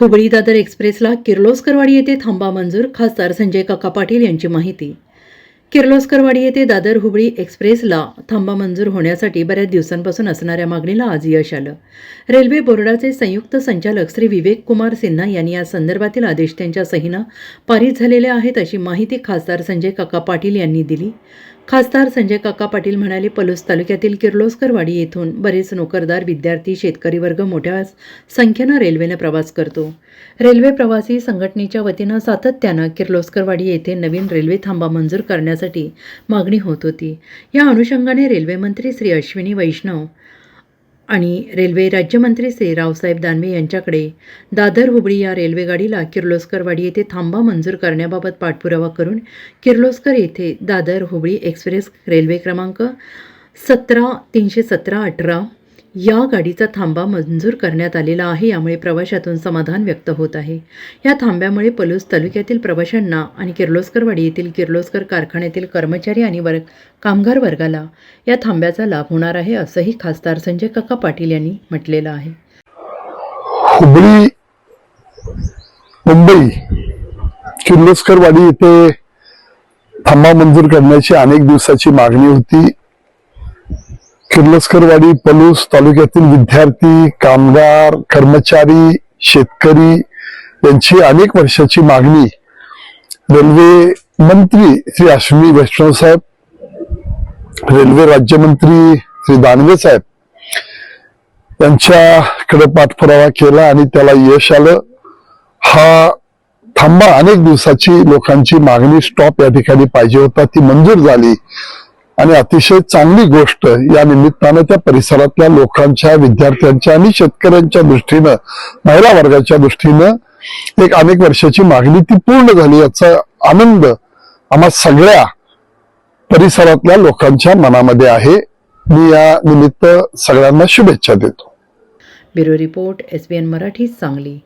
हुबळी दादर एक्सप्रेसला किर्लोस्करवाडी येथे थांबा मंजूर खासदार संजय काका पाटील यांची माहिती. किर्लोस्करवाडी येथे दादर हुबळी एक्सप्रेसला थांबा मंजूर होण्यासाठी बऱ्याच दिवसांपासून असणाऱ्या मागणीला आज यश आलं. रेल्वे बोर्डाचे संयुक्त संचालक श्री विवेक कुमार सिन्हा यांनी या संदर्भातील आदेश त्यांच्या सहीनं पारित झालेले आहेत अशी माहिती खासदार संजय काका पाटील यांनी दिली. खासदार संजय काका पाटील म्हणाले पलूस तालुक्यातील किर्लोस्करवाडी येथून बरेच नोकरदार विद्यार्थी शेतकरी वर्ग मोठ्या संख्येनं रेल्वेने प्रवास करतो. रेल्वे प्रवासी संघटनेच्या वतीनं सातत्यानं किर्लोस्करवाडी येथे नवीन रेल्वे थांबा मंजूर करण्यासाठी मागणी होत होती. या अनुषंगाने रेल्वेमंत्री श्री अश्विनी वैष्णव आणि रेल्वे राज्यमंत्री श्री रावसाहेब दानवे यांच्याकडे दादर हुबळी या रेल्वेगाडीला किर्लोस्करवाडी येथे थांबा मंजूर करण्याबाबत पाठपुरावा करून किर्लोस्कर येथे दादर हुबळी एक्सप्रेस रेल्वे क्रमांक सतरा तीनशे सतरा अठरा या गाडीचा थांबा मंजूर करण्यात आलेला आहे यामुळे प्रवाशातून समाधान व्यक्त होत आहे. या थांब्यामुळे पलूस तालुक्यातील प्रवाशांना आणि किर्लोस्करवाडी येथील किर्लोस्कर कारखान्यातील कर्मचारी आणि वर्ग कामगार वर्गाला या थांब्याचा लाभ होणार आहे असंही खासदार संजय काका पाटील यांनी म्हटलेलं आहे. हुबळी मुंबई किर्लोस्करवाडी येथे थांबा मंजूर करण्याची अनेक दिवसाची मागणी होती. किर्लोस्करवाडी पलूस तालुक्यातील विद्यार्थी कामगार कर्मचारी शेतकरी यांची अनेक वर्षाची मागणी रेल्वे मंत्री श्री अश्विनी वैष्णव साहेब रेल्वे राज्यमंत्री श्री दानवे साहेब यांच्याकडे पाठपुरावा केला आणि त्याला यश आलं. हा थांबा अनेक दिवसाची लोकांची मागणी स्टॉप या ठिकाणी पाहिजे होता. ती मंजूर झाली. आणि अतिशय चांगली गोष्ट या निमित्तानं त्या परिसरातल्या लोकांच्या विद्यार्थ्यांच्या आणि शेतकऱ्यांच्या दृष्टीनं महिला वर्गाच्या दृष्टीनं एक अनेक वर्षाची मागणी ती पूर्ण झाली याचा आनंद आम्हा सगळ्या परिसरातल्या लोकांच्या मनामध्ये आहे. मी या निमित्त सगळ्यांना शुभेच्छा देतो. Bureau report S B N Marathi Sangli.